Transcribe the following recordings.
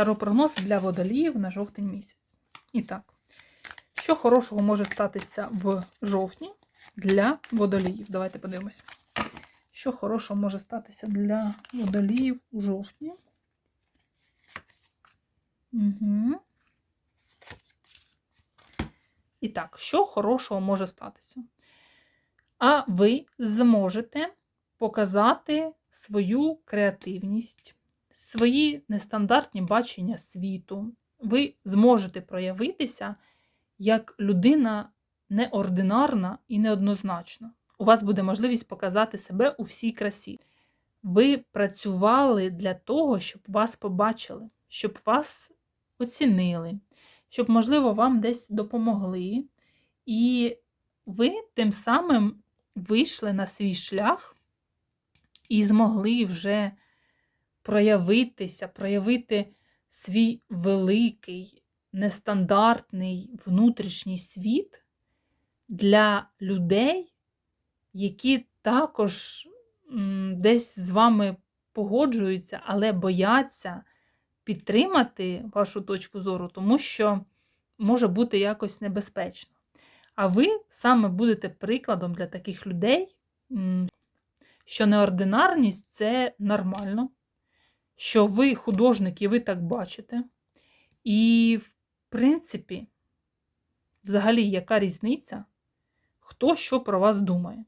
Таропрогноз для водоліїв на жовтень місяць. І так, що хорошого може статися в жовтні для водоліїв? Давайте подивимось. Що хорошого може статися для водоліїв у жовтні? Угу. І так, що хорошого може статися? А ви зможете показати свою креативність, свої нестандартні бачення світу. Ви зможете проявитися як людина неординарна і неоднозначна. У вас буде можливість показати себе у всій красі. Ви працювали для того, щоб вас побачили, щоб вас оцінили, щоб, можливо, вам десь допомогли. І ви тим самим вийшли на свій шлях і змогли вже проявитися, проявити свій великий, нестандартний внутрішній світ для людей, які також десь з вами погоджуються, але бояться підтримати вашу точку зору, тому що може бути якось небезпечно. А ви саме будете прикладом для таких людей, що неординарність це нормально, що ви художник і ви так бачите. І, в принципі, взагалі, яка різниця, хто що про вас думає.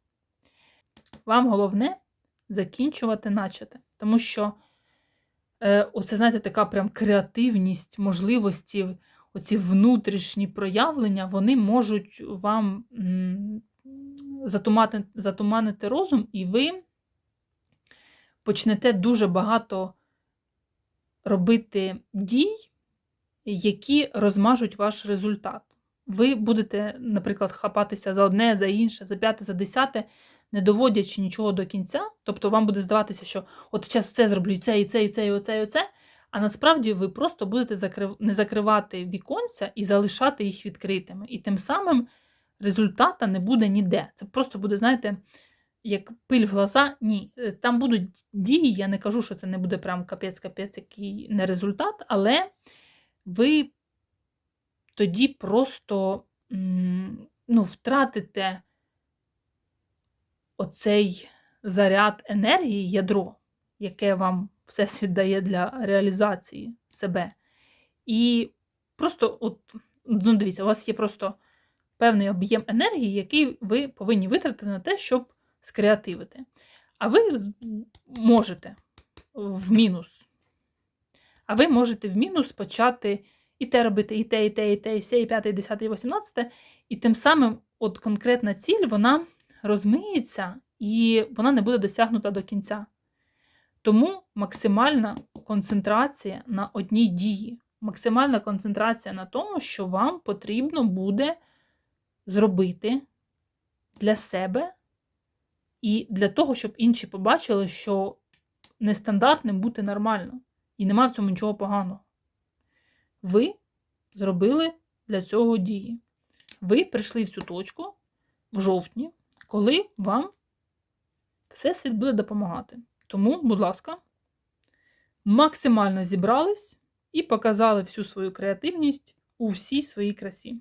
Вам головне закінчувати начате. Тому що, е, оце, знаєте, така прям креативність, можливості, оці внутрішні проявлення, вони можуть вам м, затуманити, затуманити розум, і ви почнете дуже багато робити дій, які розмажуть ваш результат. Ви будете, наприклад, хапатися за одне, за інше, за п'яте, за десяте, не доводячи нічого до кінця. Тобто вам буде здаватися, що от зараз це зроблю, і це, і це, і це, і оце, і оце. А насправді ви просто будете не закривати віконця і залишати їх відкритими. І тим самим результата не буде ніде. Це просто буде, знаєте, як пиль в глаза. Ні. Е, Там будуть дії, я не кажу, що це не буде прям капець-капець, який не результат, але ви тоді просто ну, втратите оцей заряд енергії, ядро, яке вам Всесвіт дає для реалізації себе. І просто, от, ну дивіться, у вас є просто певний об'єм енергії, який ви повинні витратити на те, щоб скреативити. А ви можете в мінус. А ви можете в мінус почати і те робити, і те, і те, і те, і сє, і п'яте, і десяте, і вісімнадцяте. І тим самим от конкретна ціль, вона розмиється і вона не буде досягнута до кінця. Тому максимальна концентрація на одній дії, максимальна концентрація на тому, що вам потрібно буде зробити для себе і для того, щоб інші побачили, що нестандартним бути нормально. І нема в цьому нічого поганого. Ви зробили для цього дії. Ви прийшли в цю точку в жовтні, коли вам Всесвіт буде допомагати. Тому, будь ласка, максимально зібрались і показали всю свою креативність у всій своїй красі.